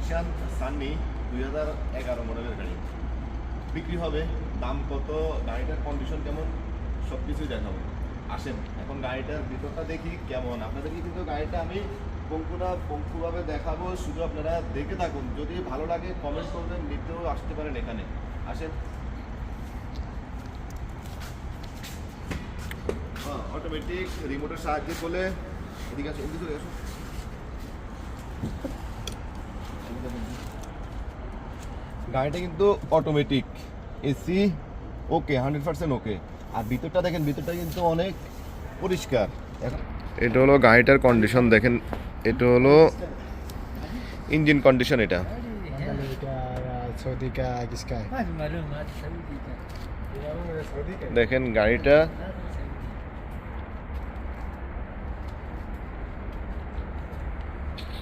নিশান sunny দুই হাজার এগারো মডেলের গাড়ি। বিক্রি হবে দাম কত, গাড়িটার কন্ডিশন কেমন সব কিছুই দেখাবো। আসেন, এখন গাড়িটার ভিতরটা দেখি কেমন। আপনাদেরকে কিন্তু গাড়িটা আমি পঙ্কুটা পঙ্কুভাবে দেখাবো, শুধু আপনারা দেখে থাকুন। যদি ভালো লাগে কমেন্ট করবেন, নিতেও আসতে পারেন এখানে। আসেন। অটোমেটিক রিমোটের সাহায্যে করলে এদিকে আসো এদিকে আসো গাড়িটা কিন্তু automatic AC okay hundred percent okay আর ভিতরটা দেখেন, ভিতরটা কিন্তু অনেক পরিষ্কার। এটা হলো গাড়িটার কন্ডিশন দেখেন, এটা হলো ইঞ্জিন কন্ডিশন এটা। দেখেন, গাড়িটা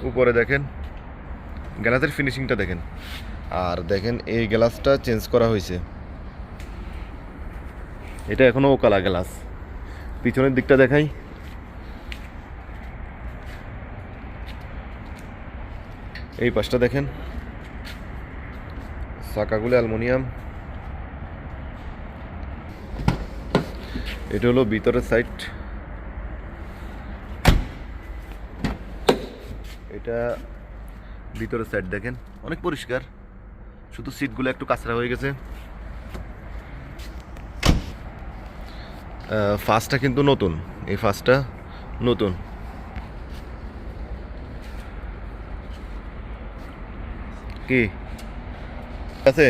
উপরে দেখেন, গ্যালাসের ফিনিশিংটা দেখেন। আর দেখেন এই গ্লাসটা চেঞ্জ করা হয়েছে। এটা এখনও ওকালা গ্লাস। পিছনের দিকটা দেখাই। এই পাশটা দেখেন। চাকাগুলো অ্যালুমিনিয়াম। এটা হলো ভিতরের সাইড। এটা ভিতরের সাইড দেখেন। অনেক পরিষ্কার। শুধু সিটগুলো একটু কাঁচরা হয়ে গেছে। ফার্স্টটা কিন্তু নতুন। এই ফার্স্টটা নতুন। কি? আছে?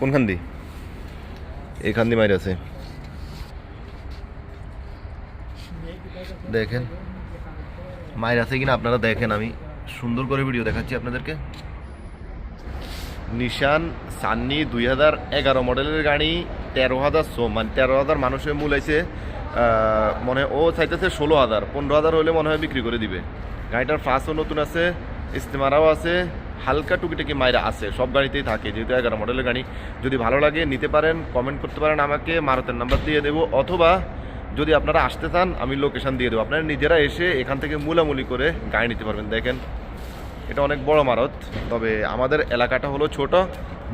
কোনখান দি? এইখান দি মাইর আছে। দেখেন। মায়ের আছে কিনা আপনারা দেখেন, আমি সুন্দর করে ভিডিও দেখাচ্ছি আপনাদেরকে। নিশান, সান্নি, দুই হাজার এগারো মডেলের গাড়ি, তেরো হাজার সো মানে তেরো হাজার মানুষের মূল আছে মনে ও চাইতেছে ষোলো হাজার, পনেরো হাজার হলে মনে হয় বিক্রি করে দিবে। গাড়িটার ফার্স্টও নতুন আছে ইস্তেমারাও আছে, হালকা টুকিটাকি মায়েরা আছে, সব গাড়িতেই থাকে, যেহেতু এগারো মডেলের গাড়ি। যদি ভালো লাগে, নিতে পারেন কমেন্ট করতে পারেন আমাকে, মারতের নাম্বার দিয়ে দেবো, অথবা যদি আপনারা আসতে চান, আমি লোকেশন দিয়ে দেবো। আপনারা নিজেরা এসে এখান থেকে মূলামূলি করে গাড়ি নিতে পারবেন, দেখেন। এটা অনেক বড় মারত তবে আমাদের এলাকাটা হলো ছোট।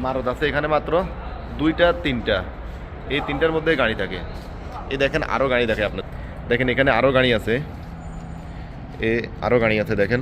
মারত আছে এখানে মাত্র দুইটা, তিনটা। এই তিনটার মধ্যে গাড়ি থাকে। এই দেখেন আরও গাড়ি দেখে আপনার দেখেন এখানে আরও গাড়ি আছে। এ আরও গাড়ি আছে দেখেন।